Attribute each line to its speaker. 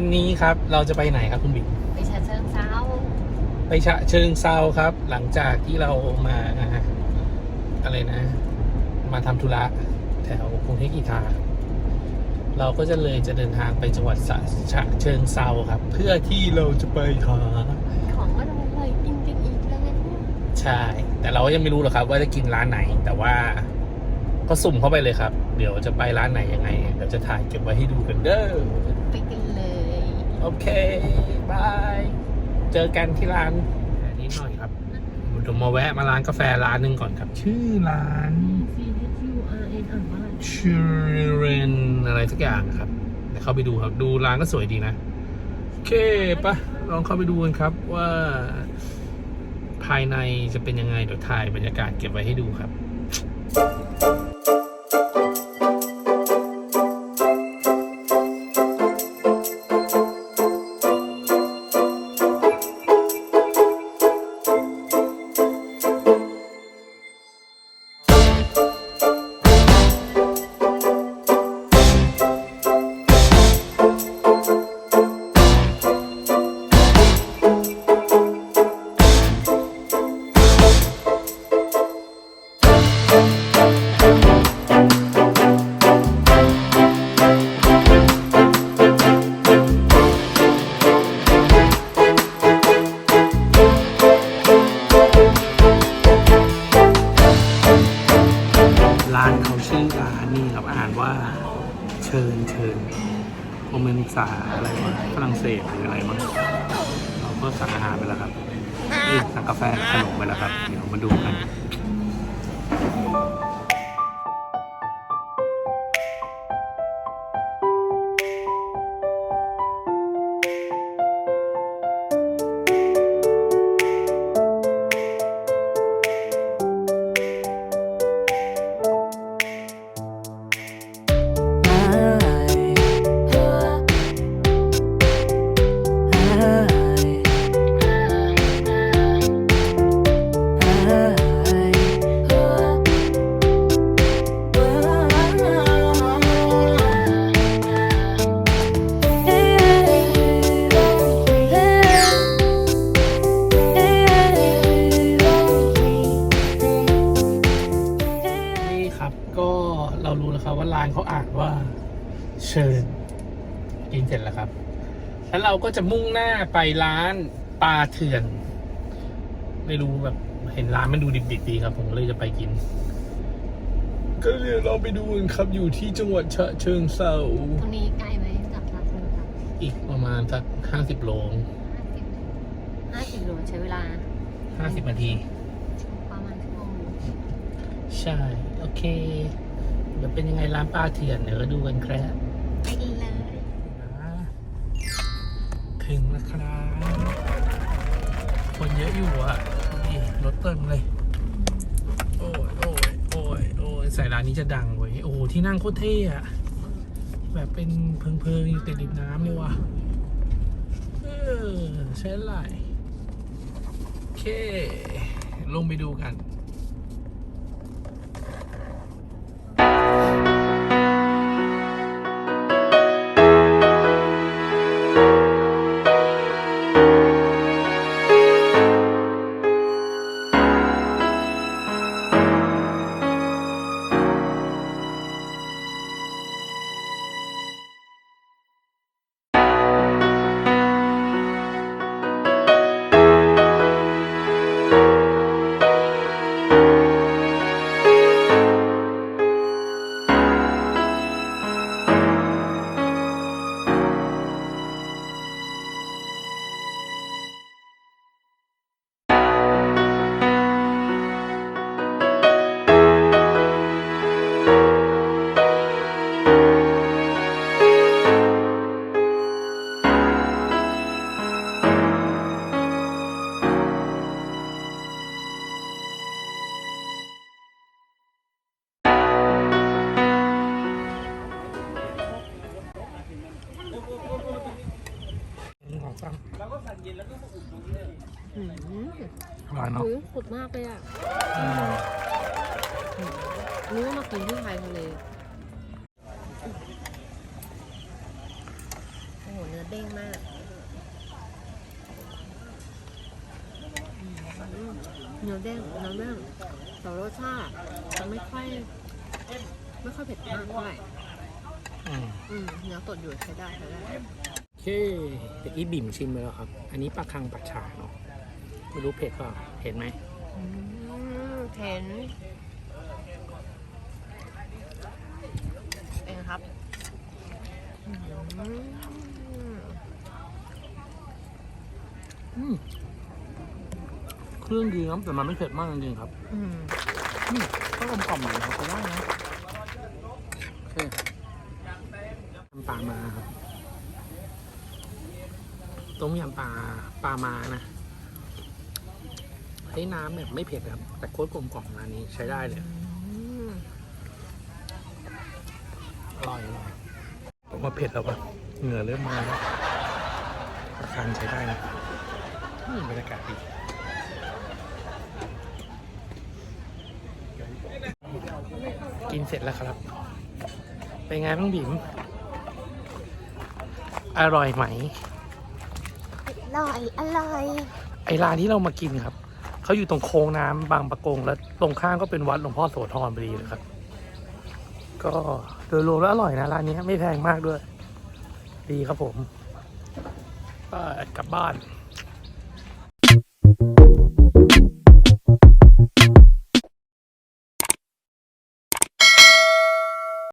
Speaker 1: วันนี้ครับเราจะไปไหนครับคุณบิ๊ก
Speaker 2: ไปชาเชิงเซา
Speaker 1: ไปฉะเชิงเซาครับ หลังจากที่เรามาอะไรนะ มาทำธุระแถวกรุงเทพกีทาเราก็จะเลยจะเดินทางไปจังหวัดฉะฉะเชิงเซาครับ เพื่อที่เราจะไปหา
Speaker 2: ของว่าเราเคยกินกันอีกแล้วไงเนี่ย
Speaker 1: ใช่ แต่เราก็ยังไม่รู้หรอกครับ ว่าจะกินร้านไหน แต่ว่าก็สุ่มเข้าไปเลยครับ เดี๋ยวจะไปร้านไหนยังไงเดี๋ยวจะถ่ายเก็บไว้ให้ดูกันเด้อ
Speaker 2: ไปกันเลย
Speaker 1: โอเคบายเจอกันที่ร้านแค่นี้หน่อยครับเดี๋ยวมาแวะมาร้านกาแฟร้านหนึ่งก่อนครับ ชื่อร้าน
Speaker 2: C H U R N อ่านว่าอะไร
Speaker 1: ชิเรนอะไรสักอย่างครับเดี๋ยวเข้าไปดูครับดูร้านก็สวยดีนะ โอเคปะลองเข้าไปดูกันครับว่าภายในจะเป็นยังไงเดี๋ยวถ่ายบรรยากาศเก็บไว้ให้ดูครับาอะไรวะฝรั่งเศสหรืออะไรมั้งเราก็สั่งอาหารไปแล้วครับสั่งกาแฟขนมไปแล้วครับ เดี๋ยวมาดูกัน รารู้แล้วครับว่าร้านเขาอ่านว่า เชิญ กินเสร็จแล้วครับ แล้วเราก็จะมุ่งหน้าไปร้านปลาเถื่อน ไม่รู้แบบเห็นร้านมันดูดิบๆดีครับ ผมก็เลยจะไปกิน ก็เดี๋ยวเราไปดูกันครับอยู่ที่จังหวัดฉะเชิงเซา
Speaker 2: ตรงนี้ไกลไหมจากชาเชิงเซา
Speaker 1: อีกประมาณสักห้าสิบโล
Speaker 2: ห้าสิบโลใช้เวลา
Speaker 1: ห้าสิบนาที
Speaker 2: ประมาณชั่วโมงหนึ่ง
Speaker 1: ใช่ โอเค เดี๋ยวเป็นยังไงร้านปลาเถื่อนเดี๋ยวดูกันครับ
Speaker 2: ไปเลย
Speaker 1: ถึงแล้วครับคนเยอะอยู่อะนี่รถเต็มเลย โอ้ยโอ้ยโอ้ยโอ้ยใส่ร้านนี้จะดังเว้ยโอ้ที่นั่งโคตรเท่อะแบบเป็นเพิงๆอยู่ติดริมน้ำเลยว่ะเออใช่ไรโอเค ลงไปดูกัน ของซ้
Speaker 2: อืมำ
Speaker 1: อร่อยเนาะ
Speaker 2: อุ้ยสุดมากเลยอะนึกว่ามากินที่ไทยทะเลโอ้โหเนื้อเด้งมากอืมเนื้อเด้งเนื้อเด้งแต่รสชาติจะไม่ค่อย ไม่ค่อยเผ็ดมากเท่าไหร่
Speaker 1: อืม
Speaker 2: อืมเนื้อสดอยู่ใช้ได้ใช้ได้
Speaker 1: โอเคเดี๋ยวอีบิ่มชิมไปแล้วครับ อันนี้ปลาคังปัดฉาเนาะไม่รู้เผ็ดเปล่าเห็นไหม
Speaker 2: อืมเห็นเองครับอืม
Speaker 1: อืมเครื่องดีครับแต่มันไม่เผ็ดมากจริงๆครับ
Speaker 2: อืม
Speaker 1: อืมก็กลมกล่อมอยู่นะเขาว่านะโอเคน้ำปลามาครับ ต้มยำปลาปลามานะให้น้ำแบบไม่เผ็ดครับ แต่โคตรกลมกล่อมร้านนี้ใช้ได้เลย
Speaker 2: อืม
Speaker 1: อร่อยอร่อยผมว่าเผ็ดแล้วปะเหงื่อเริ่มมาแล้วราคาใช้ได้นะอืมบรรยากาศดีกินเสร็จแล้วครับ เป็นไงบ้างบิ๋มอร่อยไหม
Speaker 2: อ ร่อย อร่อย
Speaker 1: ไอร้านที่เรามากินครับ เขาอยู่ตรงโค้งน้ำบางประกง แล้วตรงข้างก็เป็นวัดหลวงพ่อโสธรพอดีเลยครับ ก็โดยรวมแล้วอร่อยนะร้านนี้ไม่แพงมากด้วย ดีครับผมก็กลับบ้าน